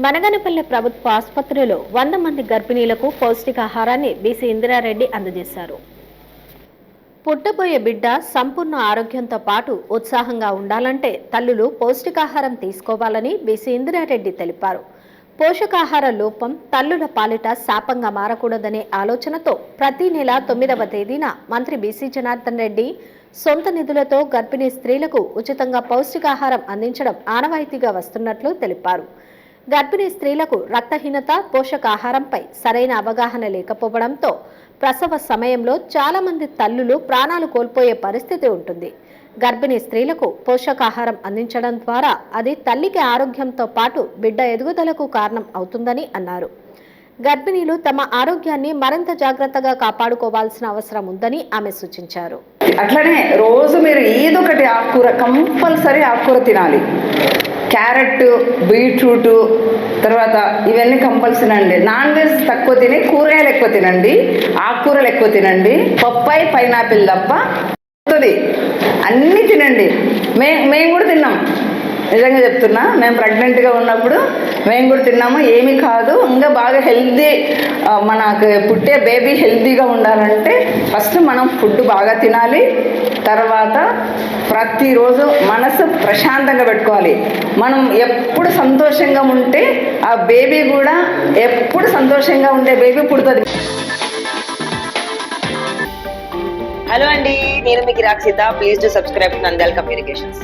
మనగనపల్లె ప్రభుత్వ ఆసుపత్రిలో వంద మంది గర్భిణీలకు పౌష్టికాహారాన్ని బీసీ ఇందిరారెడ్డి అందజేశారు. పుట్టబోయే బిడ్డ సంపూర్ణ ఆరోగ్యంతో పాటు ఉత్సాహంగా ఉండాలంటే తల్లులు పౌష్టికాహారం తీసుకోవాలని బీసీ ఇందిరారెడ్డి తెలిపారు. పోషకాహార లోపం తల్లుల పాలిట శాపంగా మారకూడదనే ఆలోచనతో ప్రతి నెల తొమ్మిదవ తేదీన మంత్రి బీసీ జనార్దన్ రెడ్డి సొంత నిధులతో గర్భిణీ స్త్రీలకు ఉచితంగా పౌష్టికాహారం అందించడం ఆనవాయితీగా వస్తున్నట్లు తెలిపారు. గర్భిణీ స్త్రీలకు రక్తహీనత పోషకాహారంపై సరైన అవగాహన లేకపోవడంతో ప్రసవ సమయంలో చాలా మంది తల్లులు ప్రాణాలు కోల్పోయే పరిస్థితి ఉంటుంది. గర్భిణీ స్త్రీలకు పోషకాహారం అందించడం ద్వారా అది తల్లికి ఆరోగ్యంతో పాటు బిడ్డ ఎదుగుదలకు కారణం అవుతుందని అన్నారు. గర్భిణీలు తమ ఆరోగ్యాన్ని మరింత జాగ్రత్తగా కాపాడుకోవాల్సిన అవసరం ఉందని ఆమె సూచించారు. అట్లనే రోజు మీరు ఏదో ఒకటి ఆకుకూర కంపల్సరీ ఆకుకూర తినాలి. క్యారెట్ బీట్రూట్ తర్వాత ఇవన్నీ కంపల్సరీ అండి. నాన్ వెజ్ తక్కువ తిని కూరగాయలు ఎక్కువ తినండి ఆకుకూరలు ఎక్కువ తినండి పప్పాయి పైనాపిల్ తప్ప అన్నీ తినండి. మే మేము కూడా తిన్నాం. నిజంగా చెప్తున్నా మేము ప్రెగ్నెంట్గా ఉన్నప్పుడు మేము కూడా తిన్నాము ఏమీ కాదు. ఇంకా బాగా హెల్దీ మనకు పుట్టే బేబీ హెల్దీగా ఉండాలంటే ఫస్ట్ మనం ఫుడ్ బాగా తినాలి. తర్వాత ప్రతిరోజు మనసు ప్రశాంతంగా పెట్టుకోవాలి. మనం ఎప్పుడు సంతోషంగా ఉంటే ఆ బేబీ కూడా ఎప్పుడు సంతోషంగా ఉండే బేబీ పుడుతుంది. హలో అండి నేను మీకు Rakshita please to subscribe Nandal communications